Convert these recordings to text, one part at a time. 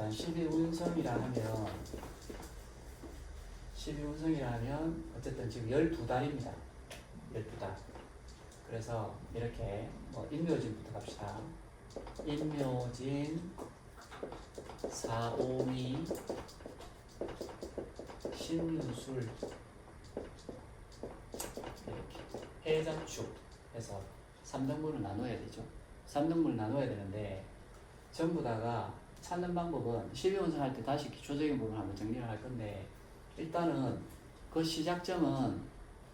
일단 12운성이라 하면 12운성이라 하면 어쨌든 지금 12달입니다. 12달. 그래서 이렇게 뭐 인묘진부터 갑시다. 인묘진, 사오미, 신유술 이렇게 해장축 해서 3등분을 나눠야 되죠. 3등분을 나눠야 되는데 전부 다가 찾는 방법은 12원선 할때 다시 기초적인 부분을 한번 정리를 할 건데 일단은 그 시작점은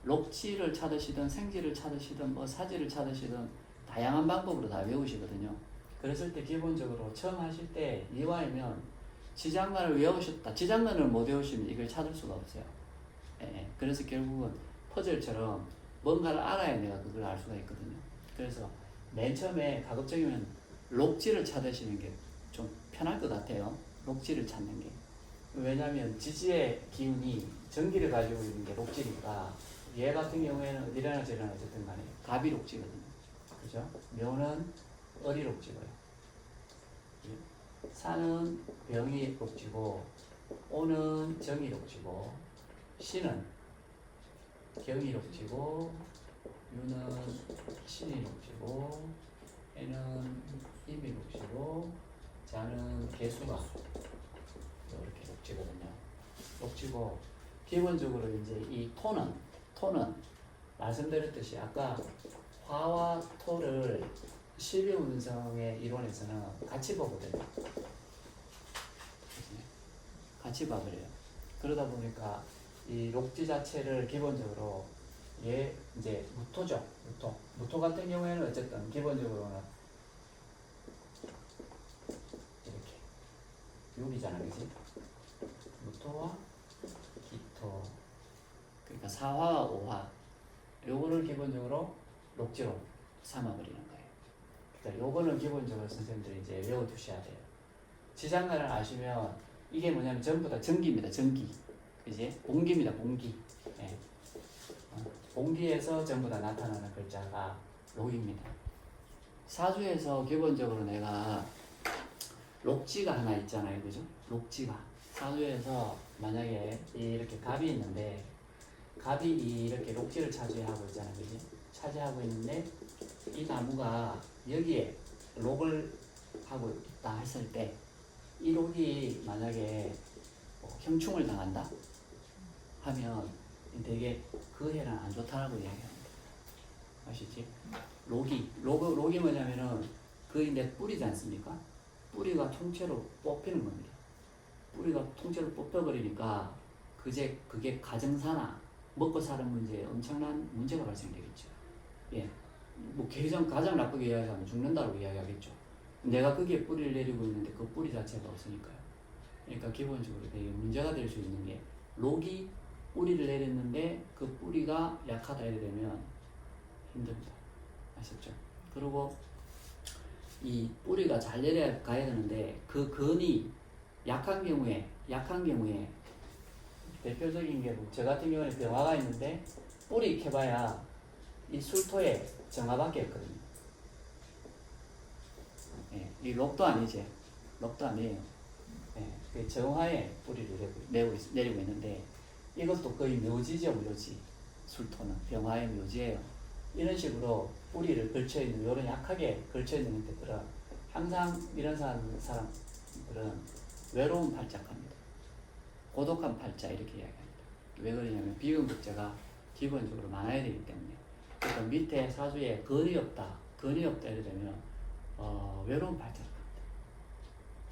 록지를 찾으시든 생지를 찾으시든 뭐 사지를 찾으시든 다양한 방법으로 다 외우시거든요. 그랬을 때 기본적으로 처음 하실 때 이화이면 지장간을 외우셨다. 지장간을 못 외우시면 이걸 찾을 수가 없어요. 예, 예. 그래서 결국은 퍼즐처럼 뭔가를 알아야 내가 그걸 알 수가 있거든요. 그래서 맨 처음에 가급적이면 록지를 찾으시는 게 좀 편할 것 같아요. 록지를 찾는 게. 왜냐하면 지지의 기운이 전기를 가지고 있는 게 록지니까 얘 같은 경우에는 어디라나 저리나 어쨌든 간에 갑이 록지거든요. 그죠? 묘는 어리 록지고요. 사는 병이 록지고 오는 정이 록지고 시는 경이 록지고 유는 신이 록지고 해는 힘이 록지고 자는 개수가 이렇게 록지거든요. 록지고 기본적으로 이제 이 토는 토는 말씀드렸듯이 아까 화와 토를 12운성의 이론에서는 같이 보거든요. 같이 봐버려요. 그러다 보니까 이 록지 자체를 기본적으로 얘 이제 무토죠. 무토. 무토 같은 경우에는 어쨌든 기본적으로는 이렇게 육이잖아, 그지? 무토와 기토. 그러니까 사화와 오화. 요거를 기본적으로 록지로 삼아버리는 거예요. 그러니까 요거는 기본적으로 선생님들이 이제 외워두셔야 돼요. 지장간을 아시면 이게 뭐냐면 전부 다 전기입니다. 전기. 그지? 공기입니다. 공기. 예. 어, 공기에서 전부 다 나타나는 글자가 록입니다. 사주에서 기본적으로 내가 록지가 하나 있잖아요. 그죠? 록지가. 사주에서 만약에 이렇게 갑이 있는데 갑이 이렇게 록지를 차지하고 있잖아요. 그지? 차지하고 있는데 이 나무가 여기에 록을 하고 있다 했을 때 이 록이 만약에 뭐 형충을 당한다 하면 되게 그 해는 안 좋다라고 이야기합니다. 아시지? 록이 록, 록이 뭐냐면은 그 이제 뿌리지 않습니까? 뿌리가 통째로 뽑히는 겁니다. 뿌리가 통째로 뽑혀버리니까 그제 그게 가정사나 먹고 사는 문제에 엄청난 문제가 발생되겠죠. 예. 뭐 가장 가장 나쁘게 이야기하면 죽는다고 이야기하겠죠. 내가 거기에 뿌리를 내리고 있는데 그 뿌리 자체가 없으니까요. 그러니까 기본적으로 되게 문제가 될 수 있는 게 록이 뿌리를 내렸는데 그 뿌리가 약하다 이래 되면 힘듭니다. 아셨죠? 그리고 이 뿌리가 잘 내려가야 되는데 그 근이 약한 경우에 약한 경우에 대표적인 게 저 같은 경우에 병화가 있는데 뿌리 캐봐야 이 술토에 정화밖에 없거든요. 예, 이 록도 아니지. 록도 아니에요. 예, 그 정화에 뿌리를 내고, 내고 있, 내리고 있는데 이것도 거의 묘지죠, 묘지. 술토는 병화의 묘지예요. 이런 식으로 뿌리를 걸쳐 있는 이런 약하게 걸쳐 있는 형태들은 항상 이런 사람 사람들은 외로운 팔자합니다. 고독한 팔자 이렇게 이야기합니다. 왜 그러냐면 비음극자가 기본적으로 많아야 되기 때문에. 그러니까 밑에 사주에 근이 없다, 근이 없다 이래 되면 어, 외로운 팔자라고 합니다.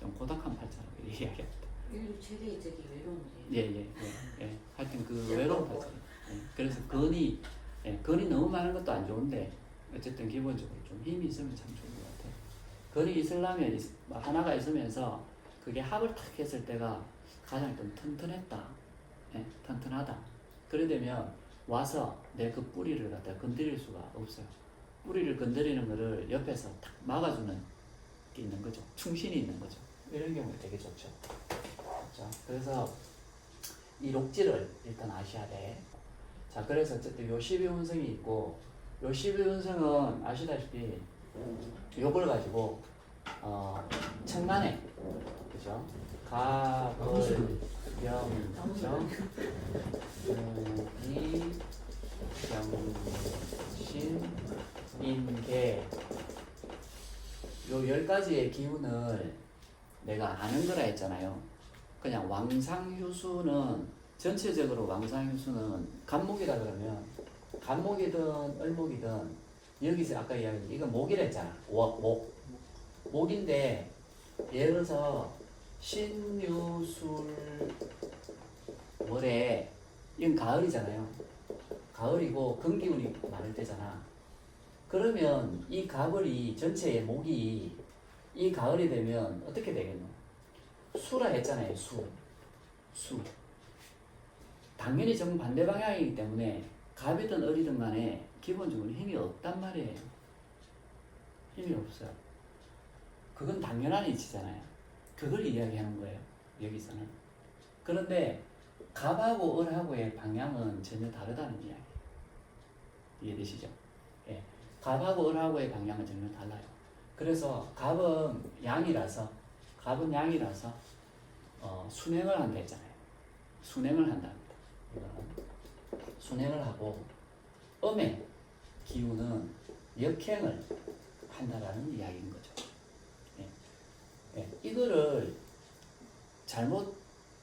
좀 고독한 팔자라고 이야기합니다. 인류 최대적이 외로운데. 예, 예, 예, 예. 하여튼 그 외로운 팔자. 예. 그래서 근이, 예, 근이 너무 많은 것도 안 좋은데, 어쨌든 기본적으로 좀 힘이 있으면 참 좋은 것 같아요. 근이 있으려면, 있- 뭐 하나가 있으면서 그게 합을 탁 했을 때가 가장 좀 튼튼했다. 예, 튼튼하다. 그래 되면 와서 내 그 뿌리를 갖다 건드릴 수가 없어요. 뿌리를 건드리는 거를 옆에서 탁 막아주는 게 있는 거죠. 충신이 있는 거죠. 이런 경우에 되게 좋죠. 그렇죠? 그래서 이 록지를 일단 아셔야 돼. 자, 그래서 어쨌든 요 12운성이 있고, 요 12운성은 아시다시피 요걸 가지고, 어, 청간에, 그죠? 갑을 병정 무기 병신 인계 요 열 가지의 기운을 내가 아는 거라 했잖아요. 그냥 왕상휴수는 전체적으로 왕상휴수는 간목이라 그러면 간목이든 을목이든 여기서 아까 이야기한 이거 목이라 했잖아. 목, 목. 목인데 예를 들어서 신유술 월에 이건 가을이잖아요. 가을이고 금기운이 많을 때잖아. 그러면 이 가을이 전체의 목이 이 가을이 되면 어떻게 되겠노? 수라 했잖아요. 수. 수. 당연히 정반대 방향이기 때문에 갑이든 을이든 간에 기본적으로 힘이 없단 말이에요. 힘이 없어요. 그건 당연한 이치잖아요. 그걸 이야기하는 거예요. 여기서는. 그런데 갑하고 을하고의 방향은 전혀 다르다는 이야기. 이해되시죠? 예. 갑하고 을하고의 방향은 전혀 달라요. 그래서 갑은 양이라서 갑은 양이라서 어, 순행을 한다 했잖아요. 순행을 한답니다. 순행을 하고 음의 기운은 역행을 한다라는 이야기인 거죠. 예. 예. 이거를 잘못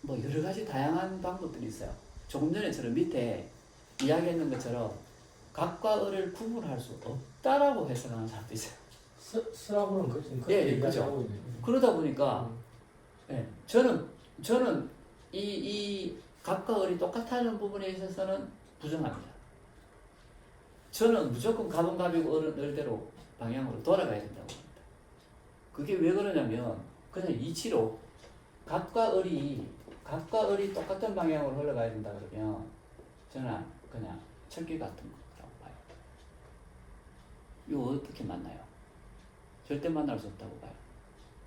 뭐 여러 가지 다양한 방법들이 있어요. 조금 전에 저는 밑에 이야기했는 것처럼 각과 을을 구분할 수 없다라고 해석하는 사람도 있어요. 스, 스라고는 그, 그 예, 예, 얘기하고 그죠. 있네. 그러다 보니까 음. 예, 저는 저는 이, 이 갑과 을이 똑같다는 부분에 있어서는 부정합니다. 저는 무조건 갑은 갑이고 을은 을대로 방향으로 돌아가야 된다고 합니다. 그게 왜 그러냐면 그냥 이치로 갑과 을이 갑과 을이 똑같은 방향으로 흘러가야 된다 그러면 저는 그냥 철기 같은 거라고 봐요. 이거 어떻게 만나요? 절대 만날 수 없다고 봐요.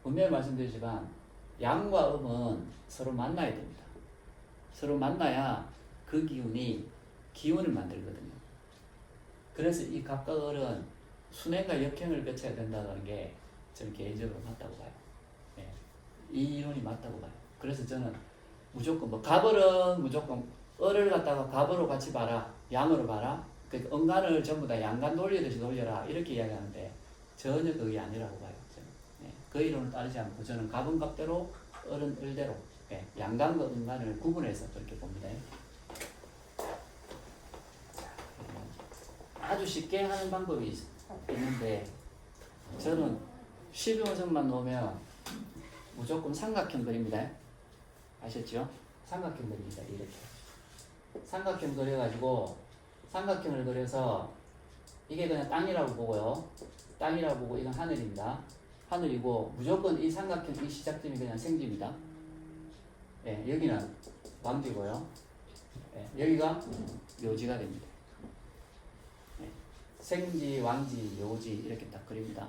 분명히 말씀드리지만 양과 음은 서로 만나야 됩니다. 서로 만나야 그 기운이 기운을 만들거든요. 그래서 이 갑과 을은 순행과 역행을 거쳐야 된다는 게 저는 개인적으로 맞다고 봐요. 예. 이 이론이 맞다고 봐요. 그래서 저는 무조건 뭐 갑을은 무조건 을을 갖다가 갑으로 같이 봐라, 양으로 봐라. 그 은간을 전부 다 양간 돌리듯이 돌려라 이렇게 이야기하는데 전혀 그게 아니라고 봐요. 저는. 예. 그 이론을 따르지 않고 저는 갑은 갑대로 을은 을대로 예. 양간과 은간을 구분해서 그렇게 봅니다. 아주 쉽게 하는 방법이 있- 있는데 저는 12원석만 놓으면 무조건 삼각형 그립니다. 아셨죠? 삼각형 그립니다. 이렇게. 삼각형 그려가지고 삼각형을 그려서 이게 그냥 땅이라고 보고요. 땅이라고 보고 이건 하늘입니다. 하늘이고 무조건 이 삼각형 이 시작점이 그냥 생지입니다. 예, 여기는 왕지고요. 예, 여기가 묘지가 됩니다. 예, 생지, 왕지, 묘지 이렇게 딱 그립니다.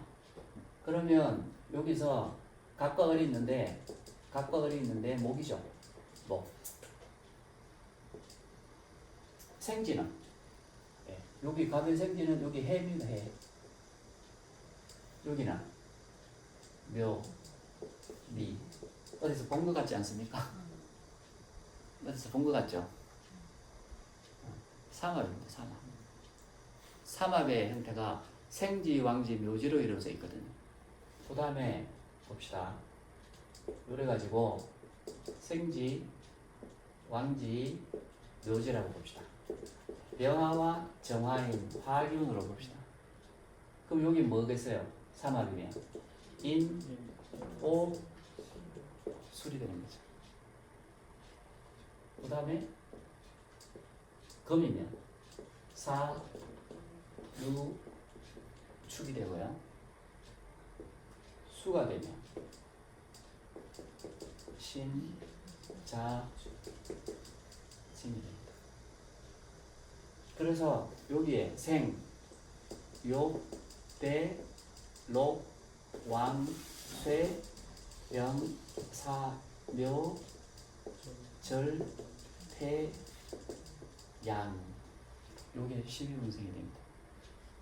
그러면 여기서 갑과 을이 있는데 갑과 을이 있는데 목이죠. 목. 생지는 예, 여기 갑의 생지는 여기 해입니다. 해. 여기는 묘, 미. 어디서 본 것 같지 않습니까? 어디서 본 것 같죠? 삼합입니다. 삼합. 삼합의 형태가 생지, 왕지, 묘지로 이루어져 있거든요. 그 다음에 봅시다. 요래 가지고 생지, 왕지, 묘지라고 봅시다. 명화와 정화인 화기운으로 봅시다. 그럼 여기 뭐겠어요? 삼합이면 인, 오, 술이 되는 거죠. 그 다음에 금이면 사, 유, 축이 되고요. 수가 되면 신, 자, 진이 됩니다. 그래서 여기에 생, 요, 대, 록, 왕, 쇠, 영, 사, 묘, 절, 태, 양. 요게 12분생이 됩니다.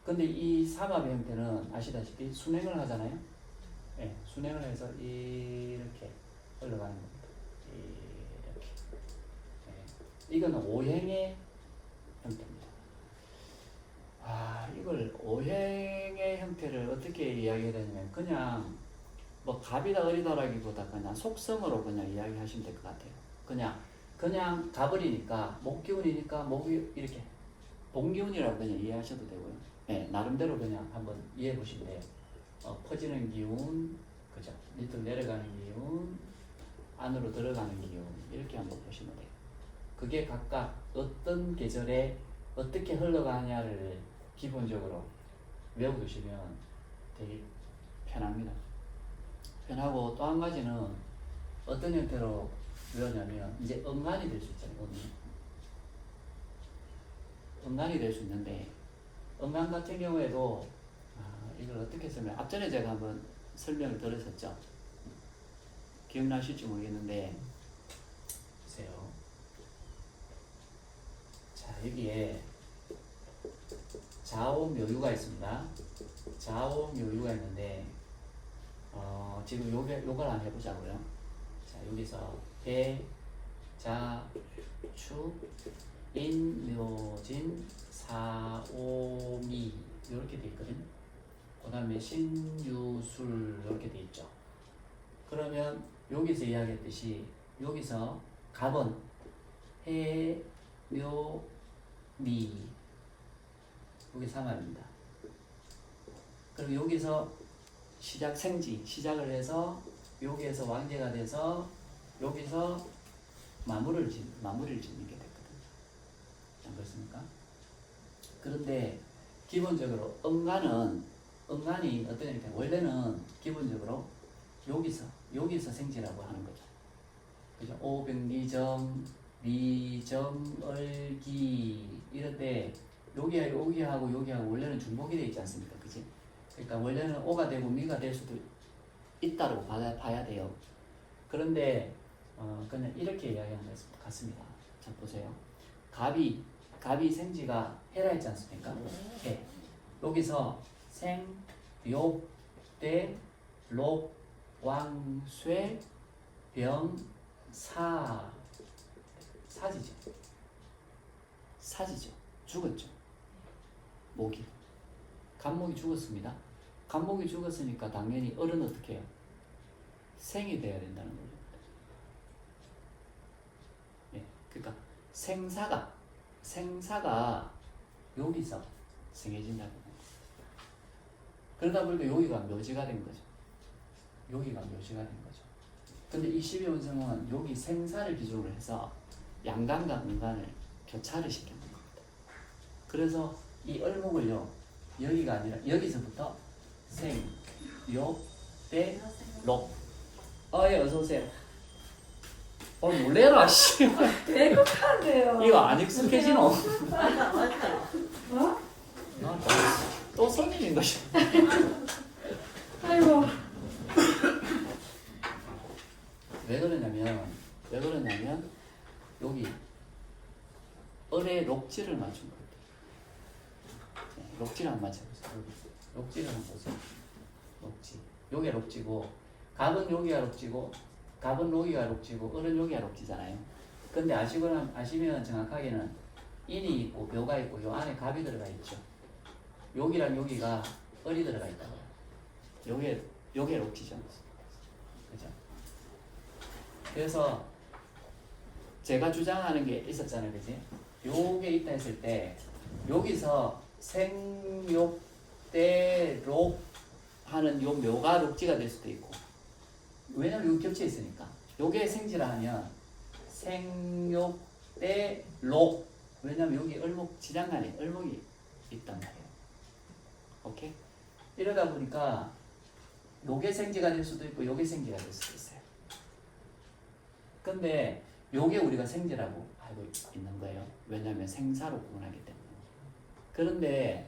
근데 이 삼합의 형태는 아시다시피 순행을 하잖아요. 예, 순행을 해서 이렇게 흘러가는 겁니다. 이거는 오행의 형태입니다. 아, 이걸 오행의 형태를 어떻게 이야기해야 되냐면 그냥 뭐 갑이다 을이다라기보다 그냥 속성으로 그냥 이야기하시면 될 것 같아요. 그냥 그냥 갑을이니까 목기운이니까 목이 이렇게 봉기운이라고 그냥 이해하셔도 되고요. 네, 나름대로 그냥 한번 이해해 보시면 돼요. 어, 퍼지는 기운, 그죠? 밑으로 내려가는 기운, 안으로 들어가는 기운 이렇게 한번 보시면 돼요. 그게 각각 어떤 계절에 어떻게 흘러가냐를 기본적으로 외워두시면 되게 편합니다. 편하고 또 한 가지는 어떤 형태로 외우냐면 이제 음란이 될 수 있잖아요. 음란이 될 수 있는데 음란 같은 경우에도 아, 이걸 어떻게 설명? 앞전에 제가 한번 설명을 들으셨죠. 기억나실지 모르겠는데 보세요. 자 여기에 좌오묘유가 있습니다. 좌오묘유가 있는데 어, 지금 요게 요걸 한번 해보자고요. 자 여기서 배, 자, 추, 인, 묘진, 사, 오, 미 이렇게 돼 있거든요. 그 다음에 신 유 술 이렇게 돼 있죠. 그러면 여기서 이야기했듯이 여기서 갑은 해, 묘, 미 여기 삼합입니다. 그럼 여기서 시작 생지 시작을 해서 여기에서 왕제가 돼서 여기서 마무리를 짓 마무리를 짓는 게 됐거든요. 안 그렇습니까? 그런데 기본적으로 음간은 음간이 어떤 형태? 원래는 기본적으로 여기서 여기서 생지라고 하는 거죠. 그죠? 오병기점, 미점, 얼기 이럴 때 여기 여기하고 여기하고 원래는 중복이 돼 있지 않습니까? 그지? 그러니까 원래는 오가 되고 미가 될 수도 있다고 봐야, 봐야 돼요. 그런데 어, 그냥 이렇게 이야기하는 것 같습니다. 자 보세요. 갑이 갑이 생지가 해라 했지 않습니까? 해. 여기서 생, 욕, 대, 록, 왕, 쇠, 병, 사 사지죠. 사지죠. 죽었죠. 목이. 간목이 죽었습니다. 간목이 죽었으니까 당연히 어른 어떻게 해요? 생이 돼야 된다는 거죠. 예, 그러니까 생사가 생사가 여기서 생해진다는 거예요. 그러다 보니까 여기가 묘지가 된 거죠. 여기가 묘지가 된 거죠. 근데 이 12원성은 여기 생사를 기준으로 해서 양간과 음간을 교차를 시키는 겁니다. 그래서 이 얼목을요 여기가 아니라 여기서부터 생, 요, 대, 록. 어, 예, 어서 오세요. 어, 놀래라, 씨. 배고파네요. 이거 안 익숙해지노? 어? 아, 또, 또 손님인 것이. 아이고. 왜 그러냐면, 왜 그러냐면, 여기, 을의 록지를 맞춘 거예요. 네, 록지를 한번 맞춰보세요. 여기. 록지를 한번 보세요. 록지. 요게 록지고, 갑은 여기가 록지고, 갑은 여기가 록지고, 을은 여기가 록지잖아요. 근데 아시거나, 아시면 정확하게는 인이 있고, 묘가 있고, 요 안에 갑이 들어가 있죠. 여기랑 여기가 을이 들어가 있다고요. 요게, 요게 록지죠. 그죠? 그래서 제가 주장하는 게 있었잖아요, 그지? 요게 있다 했을 때 여기서 생욕대록 하는 요 묘가 록지가 될 수도 있고 왜냐면 여기 겹쳐 있으니까 요게 생지라 하면 생욕대록 왜냐면 여기 을목 지장간에 을목이 있단 말이에요. 오케이? 이러다 보니까 요게 생지가 될 수도 있고 요게 생지가 될 수도 있어요. 근데 요게 우리가 생지라고 알고 있는 거예요. 왜냐하면 생사로 구분하기 때문에. 그런데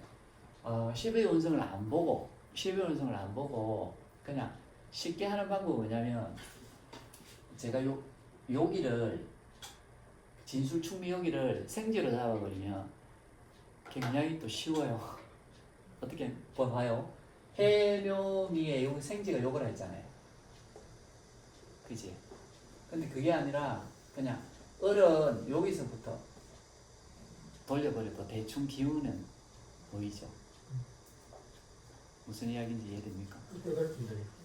어, 12의 원성을 안 보고 12의 원성을 안 보고 그냥 쉽게 하는 방법은 뭐냐면 제가 요 여기를 진술 충미 여기를 생지로 잡아버리면 굉장히 또 쉬워요. 어떻게 봐요? 해묘미에 여기 생지가 요거라 했잖아요. 그지? 근데 그게 아니라 그냥 을은 여기서부터 돌려버려도 대충 기운은 보이죠. 무슨 이야기인지 이해됩니까?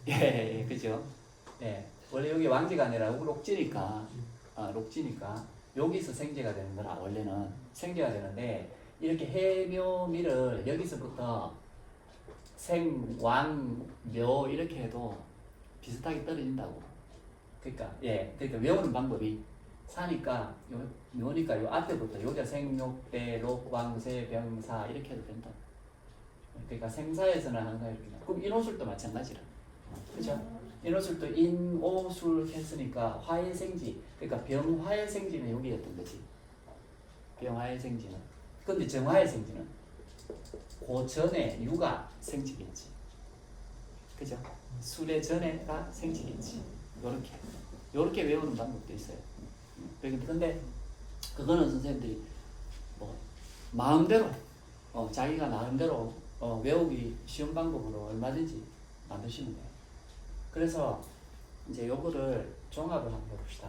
깨달습니다. 예, 예, 그죠? 예, 원래 여기 왕지가 아니라 록지니까, 아, 록지니까 여기서 생제가 되는 거라 원래는 생제가 되는데 이렇게 해묘미를 여기서부터 생, 왕, 묘 이렇게 해도 비슷하게 떨어진다고. 그러니까 예, 그러니까 외우는 방법이 사니까 요 묘니까 요 앞에부터 여기가 생욕대, 록왕세, 병사 이렇게 해도 된다. 그러니까 생사에서는 항상 이렇게 나- 그럼 인호술도 마찬가지라. 그죠? 인호술도 인오술 했으니까 화해생지 그러니까 병화해생지는 여기였던 거지. 병화해생지는. 근데 정화해생지는 그 전에 유가 생지겠지. 그죠? 술의 전에가 생지겠지. 요렇게. 요렇게 외우는 방법도 있어요. 근데- 근데 그거는 선생님들이 뭐 마음대로 어, 자기가 나름대로 어, 외우기 쉬운 방법으로 얼마든지 만드시면 돼요. 그래서 이제 요거를 종합을 한번 해봅시다.